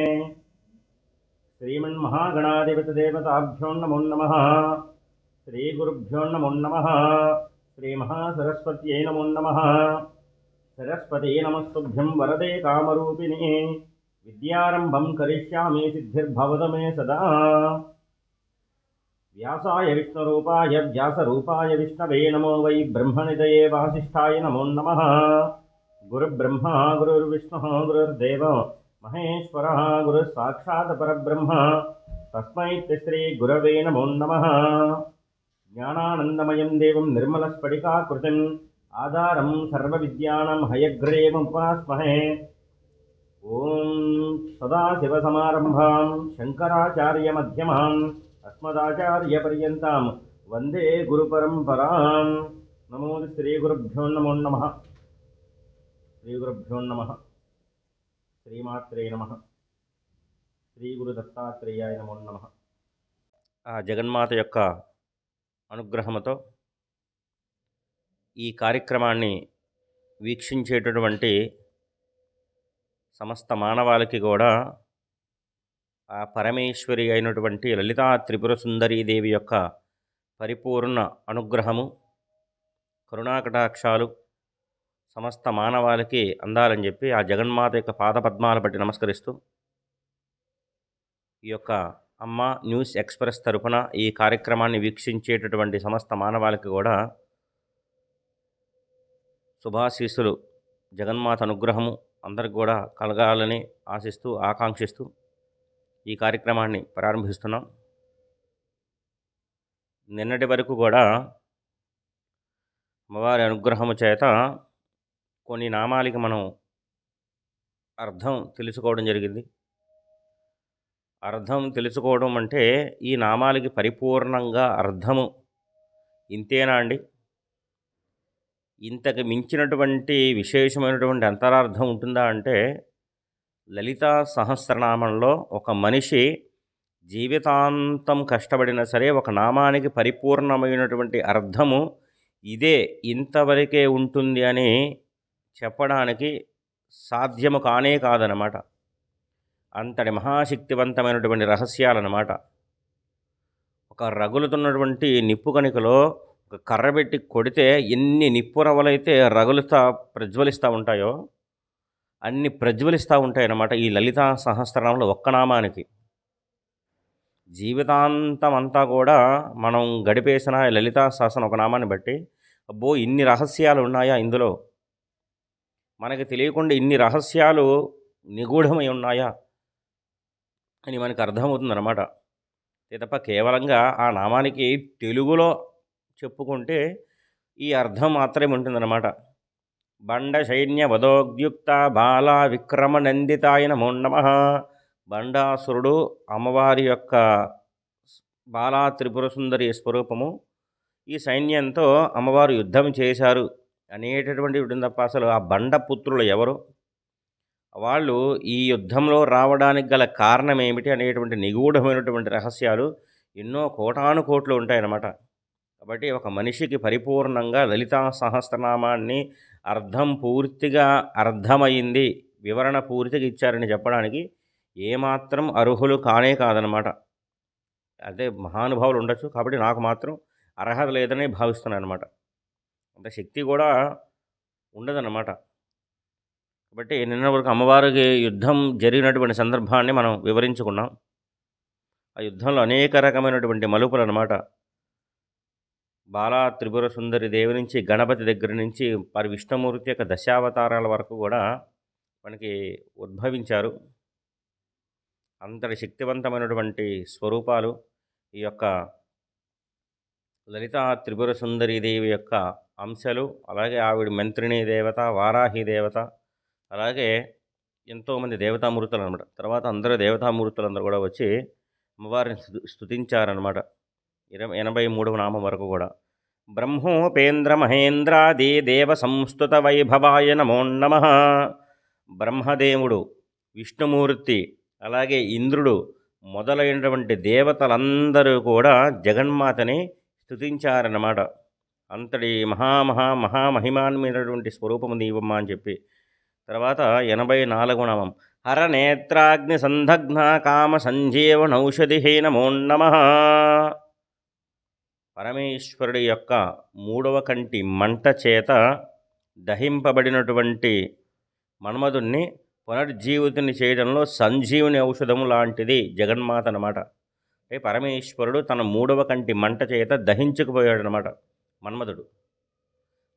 श्रीमन्महागणाधिपतिदेवताभ्यो नमो नमः श्रीगुरुभ्यो नमो नमः श्रीमहासरस्वत्यै नमो नमः सरस्वती नमस्तुभ्यं वरदे कामरूपिणी विद्यारम्भं करिष्यामि सिद्धिर्भवद मे सदा व्यासाय विष्णुरूपाय व्यासरूपाय विष्णवे नमो वै ब्रह्मनिदये वासिष्ठाय नमो नमः गुरुब्रह्मा गुरुर्विष्णुः गुरुर्देव மகேஸ்வரः குருः சாட்சாத் परब्रह्म तस्मै श्रीगुरवे नमो नमः ज्ञानानन्दमयं देवं निर्मलस्फटिकाकृतिम् आधारं सर्वविद्यानां हयग्रेमुपास्महे ॐ सदाशिवसमारम्भां शङ्कराचार्यमध्यमाम् अस्मदाचार्यपर्यन्तां वन्दे गुरुपरम्परां नमो श्रीगुरुभ्यो नमो नमः श्रीगुरुभ्यो नमः శ్రీమాత్రే నమ. శ్రీ గురు దత్తాత్రేయాయ నమో నమ. ఆ జగన్మాత యొక్క అనుగ్రహముతో ఈ కార్యక్రమాన్ని వీక్షించేటటువంటి సమస్త మానవాళికి కూడా ఆ పరమేశ్వరి అయినటువంటి లలితా త్రిపుర సుందరీదేవి యొక్క పరిపూర్ణ అనుగ్రహము కరుణాకటాక్షాలు సమస్త మానవాళికి అందాలని చెప్పి ఆ జగన్మాత యొక్క పాదపద్మాల బట్టి నమస్కరిస్తూ ఈ యొక్క అమ్మ న్యూస్ ఎక్స్ప్రెస్ తరపున ఈ కార్యక్రమాన్ని వీక్షించేటటువంటి సమస్త మానవాళికి కూడా శుభాశీస్సులు. జగన్మాత అనుగ్రహము అందరికి కూడా కలగాలని ఆశిస్తూ ఆకాంక్షిస్తూ ఈ కార్యక్రమాన్ని ప్రారంభిస్తున్నాం. నిన్నటి వరకు కూడా అమ్మవారి అనుగ్రహము చేత కొన్ని నామాలకి మనం అర్థం తెలుసుకోవడం జరిగింది. అర్థం తెలుసుకోవడం అంటే ఈ నామాలకి పరిపూర్ణంగా అర్థము ఇంతేనా అండి? ఇంతకు మించినటువంటి విశేషమైనటువంటి అంతరార్థం ఉంటుందా అంటే లలితా సహస్రనామంలో ఒక మనిషి జీవితాంతం కష్టపడినా సరే ఒక నామానికి పరిపూర్ణమైనటువంటి అర్థము ఇదే ఇంతవరకే ఉంటుంది అని చెప్పడానికి సాధ్యము కానే కాదనమాట అంతటి మహాశక్తివంతమైనటువంటి రహస్యాలన్నమాట. ఒక రగులుతున్నటువంటి నిప్పు కణికలో ఒక కర్ర పెట్టి కొడితే ఎన్ని నిప్పు రవ్వలైతే రగులుతా ప్రజ్వలిస్తూ ఉంటాయో అన్ని ప్రజ్వలిస్తూ ఉంటాయన్నమాట ఈ లలితా సహస్రనామంలో ఒక్క నామానికి జీవితాంతం అంతా కూడా మనం గడిపేసిన లలితా సహస్రం ఒక నామాన్ని బట్టి అబ్బో ఇన్ని రహస్యాలు ఉన్నాయా ఇందులో? మనకి తెలియకుండా ఇన్ని రహస్యాలు నిగూఢమై ఉన్నాయా అని మనకు అర్థమవుతుందన్నమాట. తప్ప కేవలంగా ఆ నామానికి తెలుగులో చెప్పుకుంటే ఈ అర్థం మాత్రమే ఉంటుందన్నమాట. బండ సైన్య వదోద్యుక్త బాల విక్రమ నందితాయన నమో నమ. బండాసురుడు అమ్మవారి యొక్క బాలా త్రిపుర సుందరి స్వరూపము. ఈ సైన్యంతో అమ్మవారు యుద్ధం చేశారు. అనేటటువంటి ఉంటుంది తప్ప అసలు ఆ బండ పుత్రులు ఎవరు? వాళ్ళు ఈ యుద్ధంలో రావడానికి గల కారణం ఏమిటి అనేటువంటి నిగూఢమైనటువంటి రహస్యాలు ఎన్నో కోటాను కోట్లు ఉంటాయన్నమాట. కాబట్టి ఒక మనిషికి పరిపూర్ణంగా లలితా సహస్రనామాన్ని అర్థం పూర్తిగా అర్థమైంది వివరణ పూర్తిగా ఇచ్చారని చెప్పడానికి ఏమాత్రం అర్హులు కానే కాదనమాట అదే మహానుభావులు ఉండొచ్చు కాబట్టి నాకు మాత్రం అర్హత లేదని భావిస్తున్నాను అనమాట అంత శక్తి కూడా ఉండదన్నమాట. కాబట్టి నిన్న వరకు అమ్మవారికి యుద్ధం జరిగినటువంటి సందర్భాన్ని మనం వివరించుకున్నాం. ఆ యుద్ధంలో అనేక రకమైనటువంటి మలుపులు అనమాట బాలా త్రిపుర సుందరి దేవి నుంచి గణపతి దగ్గర నుంచి వారి విష్ణుమూర్తి యొక్క దశావతారాల వరకు కూడా మనకి ఉద్భవించారు. అంతటి శక్తివంతమైనటువంటి స్వరూపాలు ఈ యొక్క లలిత త్రిపుర సుందరి దేవి యొక్క అంశాలు అలాగే ఆవిడ మంత్రిణి దేవత వారాహి దేవత అలాగే ఎంతోమంది దేవతామూర్తులు అనమాట తర్వాత అందరూ దేవతామూర్తులందరూ కూడా వచ్చి అమ్మవారిని స్థు స్థుతించారనమాట ఇరవై ఎనభై మూడవ నామం వరకు కూడా. బ్రహ్మోపేంద్ర మహేంద్రాది దేవ సంస్థుత వైభవాయ నమో నమ. బ్రహ్మదేవుడు విష్ణుమూర్తి అలాగే ఇంద్రుడు మొదలైనటువంటి దేవతలందరూ కూడా జగన్మాతని స్థుతించారన్నమాట అంతటి మహామహా మహామహిమాన్మైనటువంటి స్వరూపము నీవమ్మ అని చెప్పి. తర్వాత ఎనభై నాలుగు నామం. హర నేత్రాగ్ని సందగ్న కామ సంజీవనౌషధి నమో నమ. పరమేశ్వరుడి యొక్క మూడవ కంటి మంట చేత దహింపబడినటువంటి మన్మధుణ్ణి పునర్జీవితుని చేయడంలో సంజీవుని ఔషధము లాంటిది జగన్మాత అన్నమాట. అంటే పరమేశ్వరుడు తన మూడవ కంటి మంట చేత దహించుకుపోయాడు అనమాట మన్మధుడు.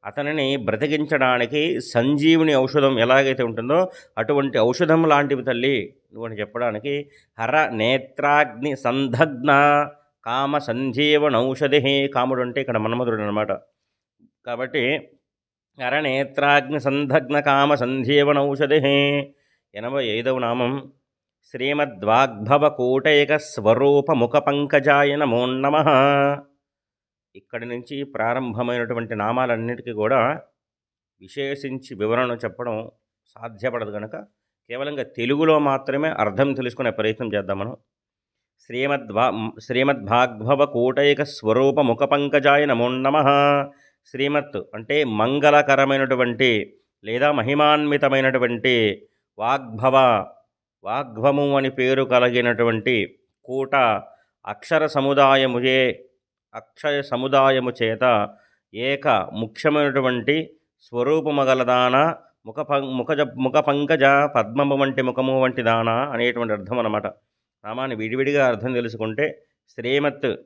అతనిని బ్రతికించడానికి సంజీవుని ఔషధం ఎలాగైతే ఉంటుందో అటువంటి ఔషధం లాంటివి తల్లి నువ్వు అని చెప్పడానికి హర నేత్రాగ్ని సందగ్న కామ సంజీవన ఔషధి కాముడు అంటే ఇక్కడ మన్మధుడు అనమాట కాబట్టి హర నేత్రాగ్ని సందగ్న కామ సంజీవన ఔషధి ఎనభై ఐదవ నామం శ్రీమద్వాగ్భవ కూటైక స్వరూప నమో నమ. ఇక్కడి నుంచి ప్రారంభమైనటువంటి నామాలన్నిటికీ కూడా విశేషించి వివరణ చెప్పడం సాధ్యపడదు కనుక కేవలంగా తెలుగులో మాత్రమే అర్థం తెలుసుకునే ప్రయత్నం చేద్దాం మనం. శ్రీమద్వా శ్రీమద్భాగ్భవ కూటైక స్వరూప ముఖ పంకజాయ నమో నమ. శ్రీమత్ అంటే మంగళకరమైనటువంటి లేదా మహిమాన్వితమైనటువంటి వాగ్భవ వాగ్భము అని పేరు కలిగినటువంటి కూట అక్షర సముదాయముయే అక్షయ సముదాయము చేత ఏక ముఖ్యమైనటువంటి స్వరూపము గలదాన ముఖ ముఖజ ముఖ పంకజ పద్మము వంటి ముఖము వంటి దాన అనేటువంటి అర్థం అన్నమాట. నామాన్ని విడివిడిగా అర్థం తెలుసుకుంటే శ్రీమత్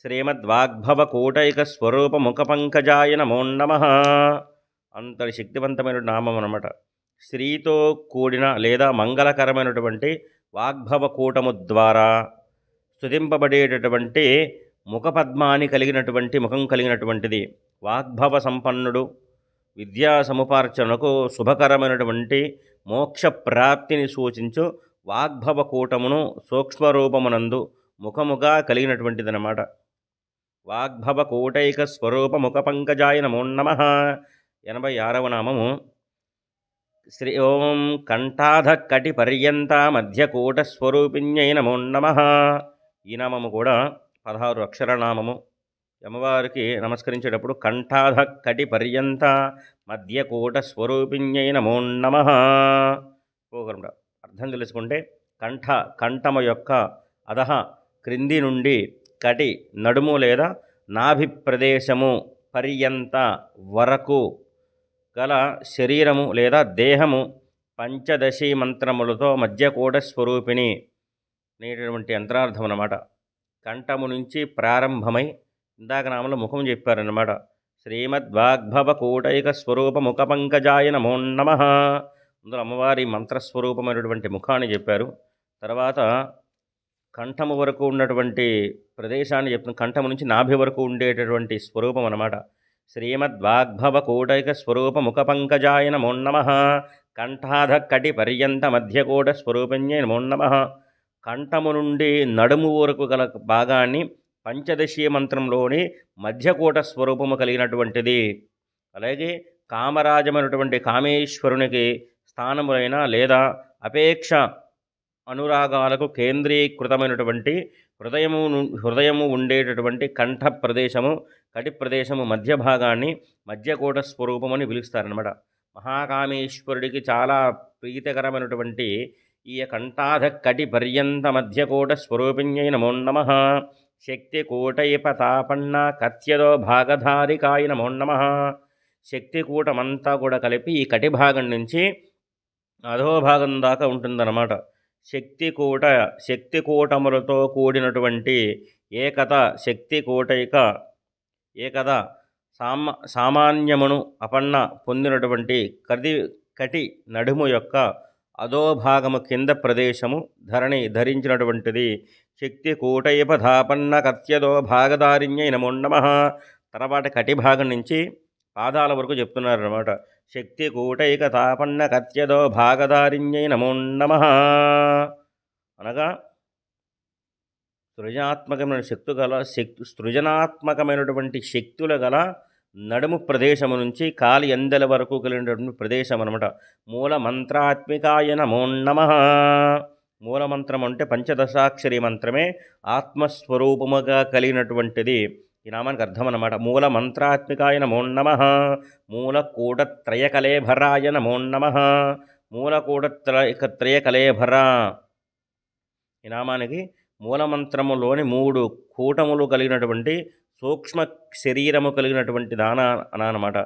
శ్రీమద్వాగ్భవ కూటైక స్వరూప ముఖ పంకజాయ నమో నమ అంతటి శక్తివంతమైన నామం అన్నమాట. స్త్రీతో కూడిన లేదా మంగళకరమైనటువంటి వాగ్భవ కూటము ద్వారా స్థుతింపబడేటటువంటి ముఖపద్మాని కలిగినటువంటి ముఖం కలిగినటువంటిది. వాగ్భవ సంపన్నుడు విద్యా సముపార్చనకు శుభకరమైనటువంటి మోక్ష ప్రాప్తిని సూచించు వాగ్భవ కూటమును సూక్ష్మరూపమునందు ముఖముగా కలిగినటువంటిదన్నమాట. వాగ్భవ కూటైక స్వరూప ముఖ పంకజాయ నమో నమ. ఎనభై ఆరవ నామము. శ్రీ ఓం కంఠాధకటి పర్యంత మధ్యకూటస్వరూపిణ్యై నమో నమ. ఈ నామము కూడా పదహారు అక్షర నామము. అమ్మవారికి నమస్కరించేటప్పుడు కంఠాధ కటి పర్యంత మధ్యకూటస్వరూపిణ్యై నమో నమ. పోగలరా అర్థం తెలుసుకుంటే కంఠ కంఠము యొక్క అధహ క్రింది నుండి కటి నడుము లేదా నాభి ప్రదేశము పర్యంత వరకు గల శరీరము లేదా దేహము పంచదశి మంత్రములతో మధ్యకూట స్వరూపిణి అనేటటువంటి యంత్రార్థం అన్నమాట. కంఠము నుంచి ప్రారంభమై ఇందాక నామలో ముఖం చెప్పారన్నమాట. శ్రీమద్వాగ్భవ కూటైక స్వరూప ముఖ పంకజాయ నమో నమ అందులో అమ్మవారి మంత్రస్వరూపమైనటువంటి ముఖాన్ని చెప్పారు. తర్వాత కంఠము వరకు ఉన్నటువంటి ప్రదేశాన్ని చెప్తున్న కంఠము నుంచి నాభి వరకు ఉండేటటువంటి స్వరూపం అన్నమాట. శ్రీమద్వాగ్భవ కూటైక స్వరూప ముఖ పంకజాయ నమో నమ. కంఠాధ పర్యంత మధ్యకూట స్వరూపణ్యై నమో నమ. కంఠము నుండి నడుము వరకు గల భాగాన్ని పంచదశీ మంత్రంలోని మధ్యకూట స్వరూపము కలిగినటువంటిది. అలాగే కామరాజమైనటువంటి కామేశ్వరునికి స్థానములైన లేదా అపేక్ష అనురాగాలకు కేంద్రీకృతమైనటువంటి హృదయము హృదయము ఉండేటటువంటి కంఠ ప్రదేశము కటి ప్రదేశము మధ్య భాగాన్ని మధ్యకూట స్వరూపమని పిలుస్తారనమాట మహాకామేశ్వరుడికి చాలా ప్రీతికరమైనటువంటి ఈ కంఠాధ కటి పర్యంత మధ్యకూట స్వరూపిణ్యై నమో నమ. శక్తి కూటైపతాపన్న కత్యదో భాగధారికాయ నమో నమ. శక్తి కూటమంతా కూడా కలిపి ఈ కటి భాగం నుంచి అధోభాగం దాకా ఉంటుందన్నమాట. శక్తి కూట శక్తి కూటములతో కూడినటువంటి ఏకత శక్తి ఏ కథ? సామ సామాన్యమును అపన్న పొందినటువంటి కది కటి నడుము యొక్క అధోభాగము కింద ప్రదేశము ధరణి ధరించినటువంటిది. శక్తి కూటైపధాపన్న కత్యదో భాగధారిణ్యై నమో నమ. తర్వాత కటి భాగం నుంచి పాదాల వరకు చెప్తున్నారు అనమాట శక్తి కూటైక తాపన్న కత్యదో భాగదారిణ్యై నమో నమ. అనగా సృజనాత్మకమైన శక్తు గల శక్తి సృజనాత్మకమైనటువంటి శక్తుల గల నడుము ప్రదేశము నుంచి కాలి ఎందల వరకు కలిగినటువంటి ప్రదేశం అనమాట మూల మంత్రాత్మికాయ నమో నమ. మూలమంత్రం అంటే పంచదశాక్షరి మంత్రమే ఆత్మస్వరూపముగా కలిగినటువంటిది ఈ నామానికి అర్థం అన్నమాట. మూల మంత్రాత్మికాయ నమో నమ. మూల కూడత్రయకలేభరాయ నమో నమ. మూల కూడత్రయ త్రయకలేభర ఈ నామానికి మూలమంత్రములోని మూడు కూటములు కలిగినటువంటి సూక్ష్మ శరీరము కలిగినటువంటి దాన అనమాట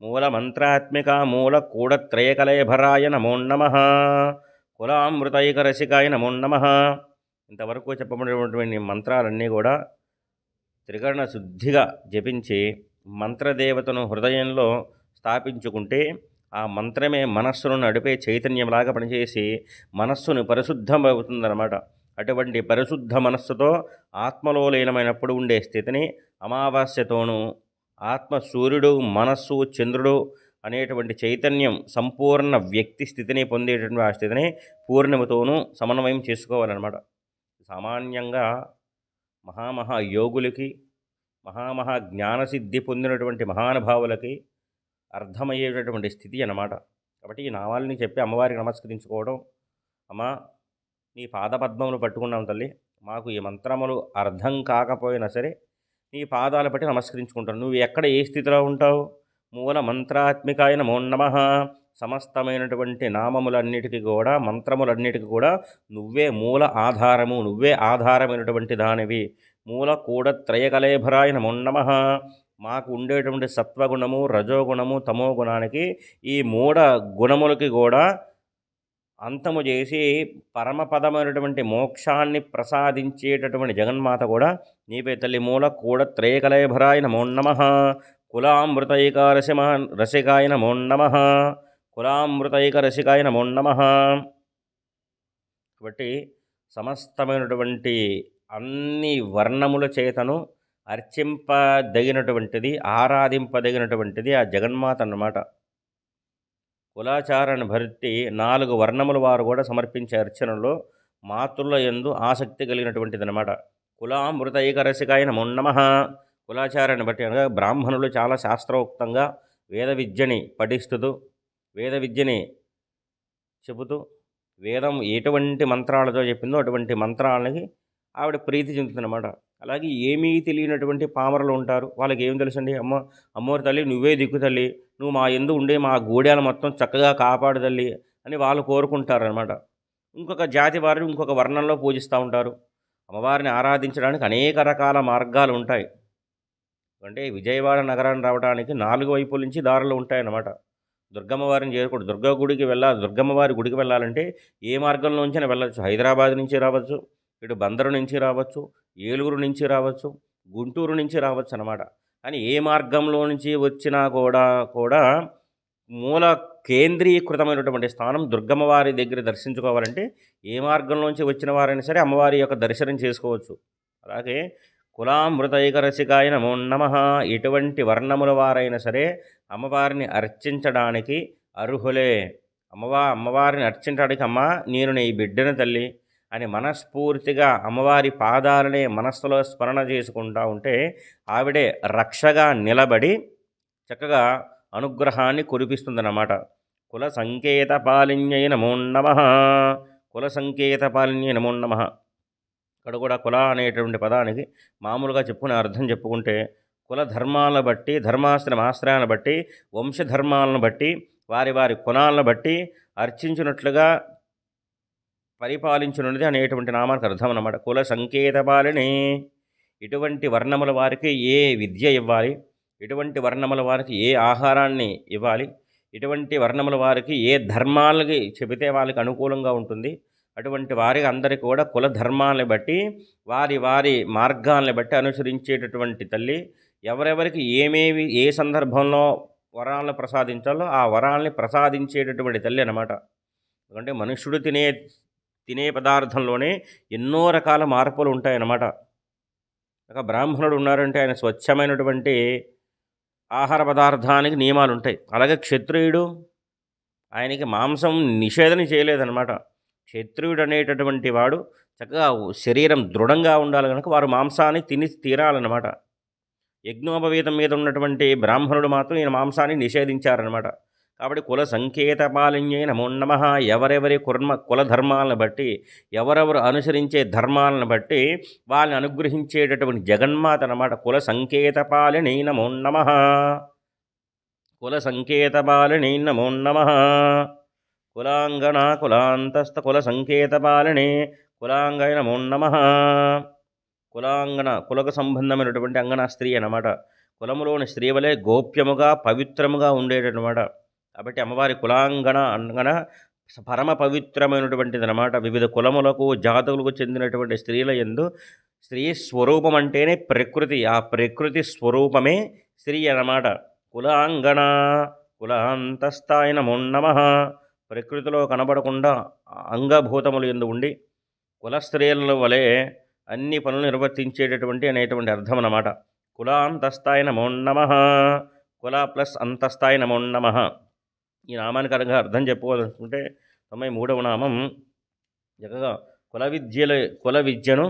మూల మంత్రాత్మిక మూల కూడత్రయకలయభరాయ నమో నమ. కులామృతైక రసికాయ నమో నమ. ఇంతవరకు చెప్పబడినటువంటి మంత్రాలన్నీ కూడా త్రికరణ శుద్ధిగా జపించి మంత్రదేవతను హృదయంలో స్థాపించుకుంటే ఆ మంత్రమే మనస్సును నడిపే చైతన్యంలాగా పనిచేసి మనస్సును పరిశుద్ధమవుతుందన్నమాట. అటువంటి పరిశుద్ధ మనస్సుతో ఆత్మలో లీనమైనప్పుడు ఉండే స్థితిని అమావాస్యతోనూ ఆత్మ సూర్యుడు మనస్సు చంద్రుడు అనేటువంటి చైతన్యం సంపూర్ణ వ్యక్తి స్థితిని పొందేటటువంటి ఆ స్థితిని పూర్ణిమతోనూ సమన్వయం చేసుకోవాలన్నమాట. సామాన్యంగా మహామహా యోగులకి మహామహా జ్ఞానసిద్ధి పొందినటువంటి మహానుభావులకి అర్థమయ్యేటటువంటి స్థితి అన్నమాట. కాబట్టి ఈ నామాలని చెప్పి అమ్మవారికి నమస్కరించుకోవడం అమ్మ నీ పాదపద్మములు పట్టుకున్నాం తల్లి. మాకు ఈ మంత్రములు అర్థం కాకపోయినా సరే నీ పాదాలు పట్టి నమస్కరించుకుంటాను. నువ్వు ఎక్కడ ఏ స్థితిలో ఉంటావు? మూల మంత్రాత్మికాయ నమో నమ. సమస్తమైనటువంటి నామములన్నిటికీ కూడా మంత్రములన్నిటికీ కూడా నువ్వే మూల ఆధారము నువ్వే ఆధారమైనటువంటి దానివి. మూల కూడా త్రయకలేభరాయ నమో నమ. మాకు ఉండేటువంటి సత్వగుణము రజోగుణము తమో గుణానికి ఈ మూడ గుణములకి కూడా అంతము చేసి పరమపదమైనటువంటి మోక్షాన్ని ప్రసాదించేటటువంటి జగన్మాత కూడా నీపే తల్లి మూల కూడా త్రయకలయభరాయ నమో నమ కులామృతైక రసిమ రసికాయ నమో నమ కులామృతైక రసికాయ నమో నమ. కాబట్టి సమస్తమైనటువంటి అన్ని వర్ణముల చేతను అర్చింపదగినటువంటిది ఆరాధింపదగినటువంటిది ఆ జగన్మాత అన్నమాట. కులాచారాన్ని భర్తి నాలుగు వర్ణముల వారు కూడా సమర్పించే అర్చనలో మాతృల ఎందు ఆసక్తి కలిగినటువంటిది అనమాట కులామృతైక రసికాయ నమో నమ. కులాచారాన్ని బట్టి అనగా బ్రాహ్మణులు చాలా శాస్త్రోక్తంగా వేద విద్యని పఠిస్తూ వేద విద్యని చెబుతూ వేదం ఎటువంటి మంత్రాలతో చెప్పిందో అటువంటి మంత్రాలకి ఆవిడ ప్రీతి చెందుతుందన్నమాట. అలాగే ఏమీ తెలియనటువంటి పామరలు ఉంటారు. వాళ్ళకి ఏం తెలుసండి? అమ్మ అమ్మవారి తల్లి నువ్వే దిక్కు తల్లి. నువ్వు మా ఎందు ఉండే మా గూడెలు మొత్తం చక్కగా కాపాడు తల్లి అని వాళ్ళు కోరుకుంటారనమాట ఇంకొక జాతి వారిని ఇంకొక వర్ణంలో పూజిస్తూ ఉంటారు. అమ్మవారిని ఆరాధించడానికి అనేక రకాల మార్గాలు ఉంటాయి. అంటే విజయవాడ నగరాన్ని రావడానికి నాలుగు వైపుల నుంచి దారులు ఉంటాయన్నమాట. దుర్గమ్మ వారిని చేరుకోండి. దుర్గా గుడికి వెళ్ళాలి. దుర్గమ్మ వారి గుడికి వెళ్ళాలంటే ఏ మార్గంలోంచైనా వెళ్ళచ్చు. హైదరాబాద్ నుంచి రావచ్చు. ఇటు బందరు నుంచి రావచ్చు. ఏలూరు నుంచి రావచ్చు గుంటూరు నుంచి రావచ్చు అనమాట కానీ ఏ మార్గంలో నుంచి వచ్చినా కూడా కూడా మూల కేంద్రీకృతమైనటువంటి స్థానం దుర్గమ్మ వారి దగ్గర దర్శించుకోవాలంటే ఏ మార్గంలోంచి వచ్చిన వారైనా సరే అమ్మవారి యొక్క దర్శనం చేసుకోవచ్చు. అలాగే కులామృతైక రసికాయ నమో నమ. ఎటువంటి వర్ణముల వారైనా సరే అమ్మవారిని అర్చించడానికి అర్హులే. అమ్మవా అమ్మవారిని అర్చించడానికి అమ్మ నేను నీ బిడ్డను తల్లి. అని మనస్ఫూర్తిగా అమ్మవారి పాదాలనే మనస్సులో స్మరణ చేసుకుంటా ఉంటే ఆవిడే రక్షగా నిలబడి చక్కగా అనుగ్రహాన్ని కురిపిస్తుందన్నమాట. కుల సంకేత పాలిన్యై నమో నమ. కుల సంకేత పాలిన్యై నమో నమ. ఇక్కడ కూడా కుల అనేటువంటి పదానికి మామూలుగా చెప్పుకునే అర్థం చెప్పుకుంటే కుల ధర్మాలను బట్టి ధర్మాశ్రమ ఆశ్రయాలను బట్టి వంశధర్మాలను బట్టి వారి వారి కులాలను బట్టి అర్చించినట్లుగా పరిపాలించున్నది అనేటువంటి నామానికి అర్థం అన్నమాట. కుల సంకేతపాలనే ఇటువంటి వర్ణముల వారికి ఏ విద్య ఇవ్వాలి? ఇటువంటి వర్ణముల వారికి ఏ ఆహారాన్ని ఇవ్వాలి? ఇటువంటి వర్ణముల వారికి ఏ ధర్మాలకి చెబితే వాళ్ళకి అనుకూలంగా ఉంటుంది? అటువంటి వారి అందరికీ కూడా కుల ధర్మాలను బట్టి వారి వారి మార్గాలను బట్టి అనుసరించేటటువంటి తల్లి ఎవరెవరికి ఏమేమి ఏ సందర్భంలో వరాలను ప్రసాదించాలో ఆ వరాలని ప్రసాదించేటటువంటి తల్లి అనమాట ఎందుకంటే మనుష్యుడు తినే తినే పదార్థంలోనే ఎన్నో రకాల మార్పులు ఉంటాయన్నమాట. ఒక బ్రాహ్మణుడు ఉన్నారంటే ఆయన స్వచ్ఛమైనటువంటి ఆహార పదార్థానికి నియమాలు ఉంటాయి అలాగే క్షత్రియుడు ఆయనకి మాంసం నిషేధన చేయలేదన్నమాట. క్షత్రియుడు అనేటటువంటి వాడు చక్కగా శరీరం దృఢంగా ఉండాలి కనుక వారు మాంసాన్ని తిని తీరాలన్నమాట. యజ్ఞోపవీతం మీద ఉన్నటువంటి బ్రాహ్మణుడు మాత్రం ఈయన మాంసాన్ని నిషేధించారనమాట కాబట్టి కుల సంకేత పాలిన్యై నమో నమ. ఎవరెవరి కుర్మ కుల ధర్మాలను బట్టి ఎవరెవరు అనుసరించే ధర్మాలను బట్టి వాళ్ళని అనుగ్రహించేటటువంటి జగన్మాత అన్నమాట కుల సంకేత పాలిని నమో నమ. కుల సంకేత పాలిని నమో నమ. కులాంగణ కులాంతస్థ కుల సంకేత పాలిని కులాంగై నమో నమ. కులకు సంబంధమైనటువంటి అంగన స్త్రీ అన్నమాట. కులములోని స్త్రీ వలె గోప్యముగా పవిత్రముగా ఉండేటన్నమాట. కాబట్టి అమ్మవారి కులాంగణ అంగణ పరమ పవిత్రమైనటువంటిది అనమాట వివిధ కులములకు జాతులకు చెందినటువంటి స్త్రీల ఎందు స్త్రీ స్వరూపం అంటేనే ప్రకృతి. ఆ ప్రకృతి స్వరూపమే స్త్రీ అన్నమాట. కులాంగణ కులాంతస్థాయ మున్నమ ప్రకృతిలో కనబడకుండా అంగభూతములు ఎందు ఉండి కుల స్త్రీల వలె అన్ని పనులు నిర్వర్తించేటటువంటి అనేటువంటి అర్థం అన్నమాట. కులాంతస్థాయిన మున్నమ కుల ప్లస్ అంతస్థాయిన మున్నమ ఈ నామానికరంగా అర్థం చెప్పుకోవాలనుకుంటే తొంభై మూడవ నామం జగగా. కుల విద్యల కుల విద్యను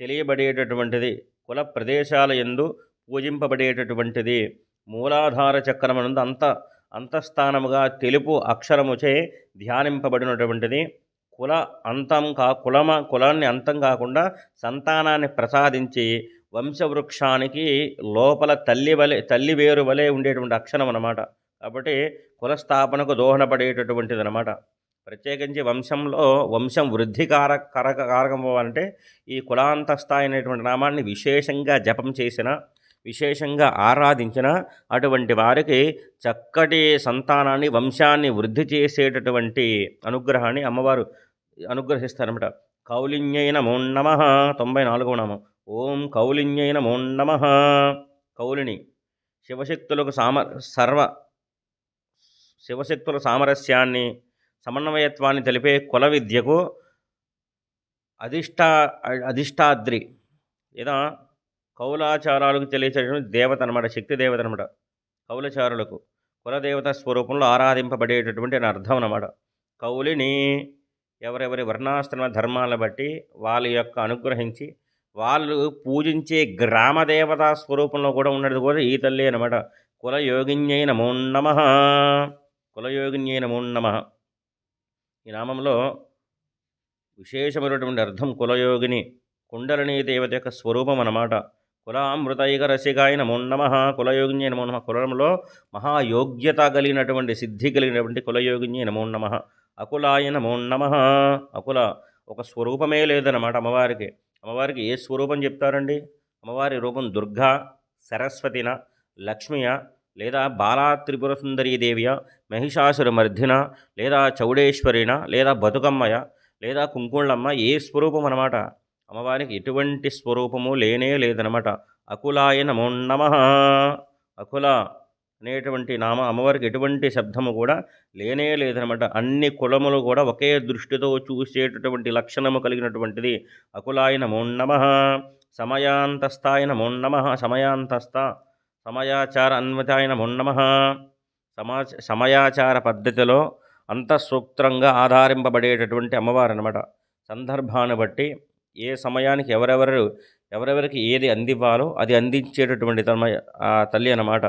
తెలియబడేటటువంటిది కుల ప్రదేశాల ఎందు పూజింపబడేటటువంటిది మూలాధార చక్రమనందు అంత అంతఃస్థానముగా తెలుపు అక్షరముచే ధ్యానింపబడినటువంటిది. కుల అంతం కా కులమ కులాన్ని అంతం కాకుండా సంతానాన్ని ప్రసాదించి వంశవృక్షానికి లోపల తల్లి వలె తల్లి వేరు వలె ఉండేటువంటి అక్షరం అన్నమాట కాబట్టి కులస్థాపనకు దోహదపడేటటువంటిది అనమాట ప్రత్యేకించి వంశంలో వంశం వృద్ధి కారక కారక కారకం అంటే ఈ కులాంతస్థాయి అనేటువంటి నామాన్ని విశేషంగా జపం చేసిన విశేషంగా ఆరాధించిన అటువంటి వారికి చక్కటి సంతానాన్ని వంశాన్ని వృద్ధి చేసేటటువంటి అనుగ్రహాన్ని అమ్మవారు అనుగ్రహిస్తారనమాట కౌలిన్యై నమో నమ తొంభై నాలుగవ నామం. ఓం కౌలిన్యై నమో నమ. కౌలిని శివశక్తులకు సామ సర్వ శివశక్తుల సామరస్యాన్ని సమన్వయత్వాన్ని తెలిపే కుల విద్యకు అధిష్టా అధిష్టాద్రి లేదా కౌలాచారాలకు తెలియచేటువంటి దేవత అనమాట శక్తి దేవత అనమాట కౌలచారులకు. కులదేవత స్వరూపంలో ఆరాధింపబడేటటువంటి అని అర్థం అనమాట కౌలిని ఎవరెవరి వర్ణాశ్రమ ధర్మాలను బట్టి వాళ్ళ యొక్క అనుగ్రహించి వాళ్ళు పూజించే గ్రామ దేవతా స్వరూపంలో కూడా ఉన్నది కూడా ఈ తల్లి అనమాట కులయోగిన్యై నమో నమ. కులయోగిన్యై నమో నమ. ఈ నామంలో విశేషమైనటువంటి అర్థం కులయోగిని కుండలిని దేవత యొక్క స్వరూపం అన్నమాట. కులామృతైక రసిగాయ నమో నమ కులయోగిన్యై నమో నమ. కులంలో మహాయోగ్యత కలిగినటువంటి సిద్ధి కలిగినటువంటి కులయోగిన్యై నమో నమ. అకులాయ నమో నమ. అకుల ఒక స్వరూపమే లేదన్నమాట అమ్మవారికి. అమ్మవారికి ఏ స్వరూపం చెప్తారండి? అమ్మవారి రూపం దుర్గా సరస్వతిన లక్ష్మియ లేదా బాలా త్రిపుర సుందరీదేవియ మహిషాసుర మర్ధిన లేదా చౌడేశ్వరిన లేదా బతుకమ్మయ లేదా కుంకుళ్ళమ్మ ఏ స్వరూపం అనమాట అమ్మవారికి ఎటువంటి స్వరూపము లేనే లేదనమాట అకులాయ నమో నమ. అకుల అనేటువంటి నామ అమ్మవారికి ఎటువంటి శబ్దము కూడా లేనే లేదనమాట అన్ని కులములు కూడా ఒకే దృష్టితో చూసేటటువంటి లక్షణము కలిగినటువంటిది అకులాయ నమో నమ. సమయాంతస్థాయ నమో నమ. సమయాంతస్థ సమయాచార అన్వితాయన నమో. నమ సమా సమయాచార పద్ధతిలో అంతఃసూక్తంగా ఆధారింపబడేటటువంటి అమ్మవారు అనమాట సందర్భాన్ని బట్టి ఏ సమయానికి ఎవరెవరు ఎవరెవరికి ఏది అందివ్వాలో అది అందించేటటువంటి తమ ఆ తల్లి అన్నమాట.